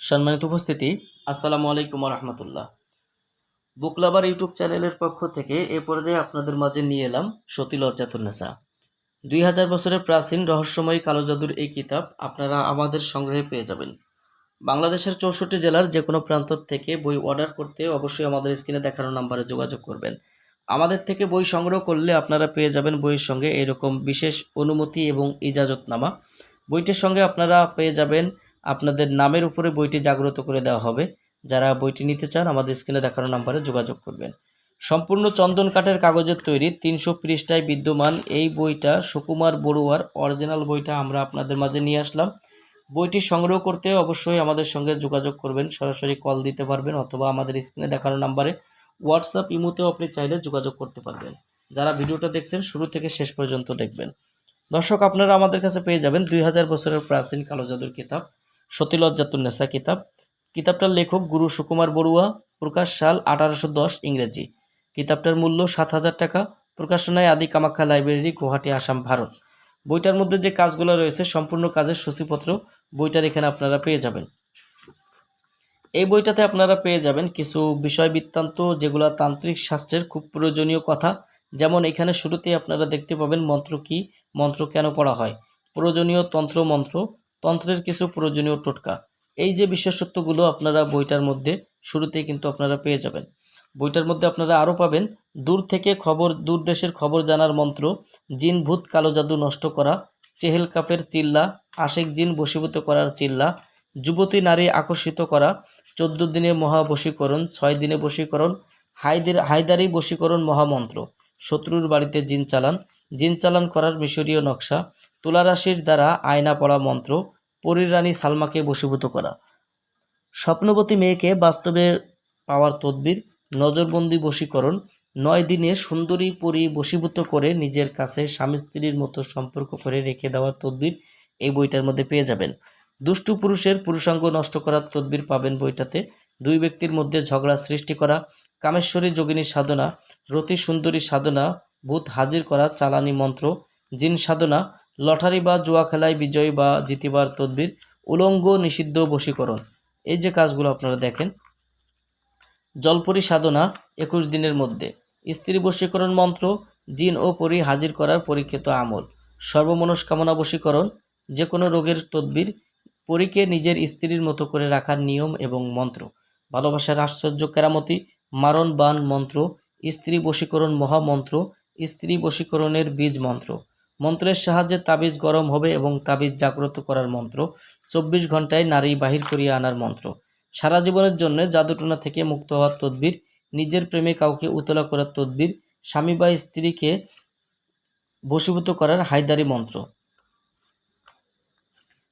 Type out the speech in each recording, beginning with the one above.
সম্মানিত উপস্থিতি, আসসালামু আলাইকুম রহমতুল্লাহ বুকলাবার ইউটিউব চ্যানেলের পক্ষ থেকে এ পর্যায়ে আপনাদের মাঝে নিয়ে এলাম সতী লজ্জাতুন্নেসা দুই হাজার বছরের প্রাচীন রহস্যময়ী কালো জাদুর এই কিতাব আপনারা আমাদের সংগ্রহে পেয়ে যাবেন। বাংলাদেশের চৌষট্টি জেলার যে কোনো প্রান্ত থেকে বই অর্ডার করতে অবশ্যই আমাদের স্ক্রিনে দেখানো নাম্বারে যোগাযোগ করবেন। আমাদের থেকে বই সংগ্রহ করলে আপনারা পেয়ে যাবেন বইয়ের সঙ্গে এরকম বিশেষ অনুমতি এবং ইজাজতনামা। বইটির সঙ্গে আপনারা পেয়ে যাবেন আপনাদের নামের উপরে বইটি জাগ্রত করে দেওয়া হবে। যারা বইটি নিতে চান, আমাদের স্ক্রিনে দেখানো নাম্বারে যোগাযোগ করবেন। সম্পূর্ণ চন্দন কাঠের কাগজের তৈরি তিনশো পৃষ্ঠায় বিদ্যমান এই বইটা সুকুমার বড়ুয়ার অরিজিনাল বইটা আমরা আপনাদের মাঝে নিয়ে আসলাম। বইটি সংগ্রহ করতে অবশ্যই আমাদের সঙ্গে যোগাযোগ করবেন। সরাসরি কল দিতে পারবেন অথবা আমাদের স্ক্রিনে দেখানো নাম্বারে হোয়াটসঅ্যাপ ইমোতেও আপনি চাইলে যোগাযোগ করতে পারবেন। যারা ভিডিওটা দেখছেন, শুরু থেকে শেষ পর্যন্ত দেখবেন। দর্শক, আপনারা আমাদের কাছে পেয়ে যাবেন দুই হাজার বছরের প্রাচীন কালো জাদুর কিতাব। সতীলজ্জাতুন্নেসা কিতাব। কিতাবটার লেখক গুরু সুকুমার বড়ুয়া, প্রকাশ সাল আঠারোশো দশ ইংরেজি। কিতাবটার মূল্য সাত হাজার টাকা, প্রকাশনায় আদি কামাখ্যা লাইব্রেরি, গুয়াহাটি, আসাম, ভারত। বইটার মধ্যে যে কাজগুলো রয়েছে, সম্পূর্ণ কাজের সূচিপত্র বইটার এখানে আপনারা পেয়ে যাবেন। এই বইটাতে আপনারা পেয়ে যাবেন কিছু বিষয় বৃত্তান্ত, যেগুলো তান্ত্রিক শাস্ত্রের খুব প্রয়োজনীয় কথা। যেমন এখানে শুরুতেই আপনারা দেখতে পাবেন মন্ত্র কি, মন্ত্র কেন পড়া হয়, প্রয়োজনীয় তন্ত্র মন্ত্র তন্ত্রের কিছু প্রয়োজনীয় টোটকা। এই যে বিশেষত্বগুলো আপনারা বইটার মধ্যে শুরুতেই কিন্তু আপনারা পেয়ে যাবেন। বইটার মধ্যে আপনারা আরও পাবেন, দূর থেকে খবর, দূর দেশের খবর জানার মন্ত্র, জিন ভূত কালো জাদু নষ্ট করা, চেহেল কাপের চিল্লা, আশেক জিন বশীভূত করার চিল্লা, যুবতী নারী আকর্ষিত করা, চোদ্দ দিনে মহাবশীকরণ, ছয় দিনে বশীকরণ, হায়দের, হায়দারি বশীকরণ মহামন্ত্র, শত্রুর বাড়িতে জিন চালান জিন চালান করার মিশরীয় নকশা, তুলারাশির দ্বারা আয়না পড়া মন্ত্র পরীর রানী সালমাকে বশীভূত করা। স্বপ্নবতী মেয়েকে বাস্তবে পাওয়ার তদবির, নজরবন্দি বশীকরণ, নয় দিনে সুন্দরী পরী বশীভূত করে নিজের কাছে স্বামী স্ত্রীর মতো সম্পর্ক করে রেখে দেওয়ার তদবির এই বইটার মধ্যে পেয়ে যাবেন। দুষ্টু পুরুষের পুরুষাঙ্গ নষ্ট করার তদবির পাবেন বইটাতে। দুই ব্যক্তির মধ্যে ঝগড়া সৃষ্টি করা, কামেশ্বরী যোগিনী সাধনা, রতি সুন্দরী সাধনা ভূত হাজির করা চালানি মন্ত্র, জিন সাধনা লটারি বা জুয়া খেলায় বিজয় বা জিতিবার তদবির উলঙ্গ, নিষিদ্ধ বশীকরণ। এই যে কাজগুলো আপনারা দেখেন। জলপরি সাধনা একুশ দিনের মধ্যে। স্ত্রী বশীকরণ মন্ত্র, জিন ও পরি হাজির করার পরীক্ষিত আমল। সর্বমনস্কামনা বশীকরণ যে কোনো রোগের তদবির পরীকে নিজের স্ত্রীর মতো করে রাখার নিয়ম এবং মন্ত্র। ভালোবাসার আশ্চর্য কেরামতি, মারণ বান মন্ত্র, স্ত্রী বশীকরণ মহামন্ত্র স্ত্রী বশীকরণের বীজ মন্ত্র। মন্ত্রের সাহায্যে তাবিজ গরম হবে এবং তাবিজ জাগ্রত করার মন্ত্র। চব্বিশ ঘন্টায় নারী বাহির করিয়ে আনার মন্ত্র। সারা জীবনের জন্য জাদুটনা থেকে মুক্ত হওয়ার তদবির, নিজের প্রেমে কাউকে উতলা করার তদবির, স্বামী বা স্ত্রীকে বশীভূত করার হায়দারি মন্ত্র।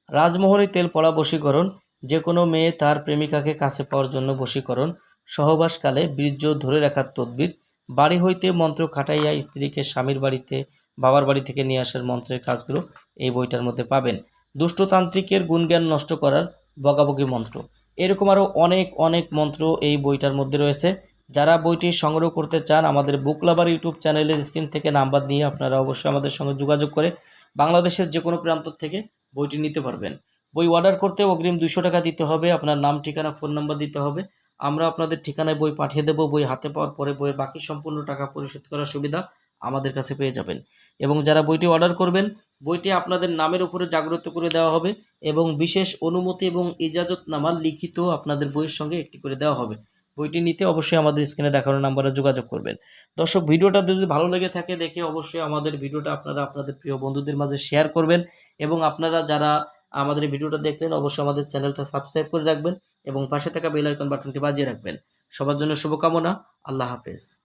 রাজমোহনী তেল পড়া বশীকরণ, যে কোনো মেয়ে তার প্রেমিকাকে কাছে পাওয়ার জন্য বশীকরণ, সহবাসকালে বীর্য ধরে রাখার তদবির, বাড়ি হইতে মন্ত্র খাটাইয়া স্ত্রীকে স্বামীর বাড়িতে বাবার বাড়ি থেকে নিয়ে আসার মন্ত্রের কাজগুলো এই বইটার মধ্যে পাবেন। দুষ্টতান্ত্রিকের গুণজ্ঞান নষ্ট করার বগাবগি মন্ত্র। এরকম আরও অনেক অনেক মন্ত্র এই বইটার মধ্যে রয়েছে। যারা বইটি সংগ্রহ করতে চান, আমাদের বুক লাভার ইউটিউব চ্যানেলের স্ক্রিন থেকে নাম্বার নিয়ে আপনারা অবশ্যই আমাদের সঙ্গে যোগাযোগ করে বাংলাদেশের যে কোনো প্রান্ত থেকে বইটি নিতে পারবেন। বই অর্ডার করতে অগ্রিম দুশো টাকা দিতে হবে, আপনার নাম, ঠিকানা, ফোন নাম্বার দিতে হবে। আমরা আপনাদের ঠিকানায় বই পাঠিয়ে দেবো, বই হাতে পাওয়ার পরে বইয়ের বাকি সম্পূর্ণ টাকা পরিশোধ করার সুবিধা আমাদের কাছে পেয়ে যাবেন। এবং যারা বইটি অর্ডার করবেন, বইটি আপনাদের নামের উপরে জাগ্রত করে দেওয়া হবে এবং বিশেষ অনুমতি এবং ইজাজতনামা লিখিত আপনাদের বইয়ের সঙ্গে একটি করে দেওয়া হবে। বইটি নিতে অবশ্যই আমাদের স্ক্রিনে দেখানো নাম্বারে যোগাযোগ করবেন। দর্শক, ভিডিওটা যদি ভালো লেগে থাকে, দেখে অবশ্যই আমাদের ভিডিওটা আপনারা আপনাদের প্রিয় বন্ধুদের মাঝে শেয়ার করবেন এবং আপনারা যারা আমাদের ভিডিওটা দেখলেন, অবশ্যই আমাদের চ্যানেলটা সাবস্ক্রাইব করে রাখবেন এবং পাশে থাকা বেল আইকন বাটনটি বাজিয়ে রাখবেন। সবার জন্য শুভকামনা। আল্লাহ হাফেজ।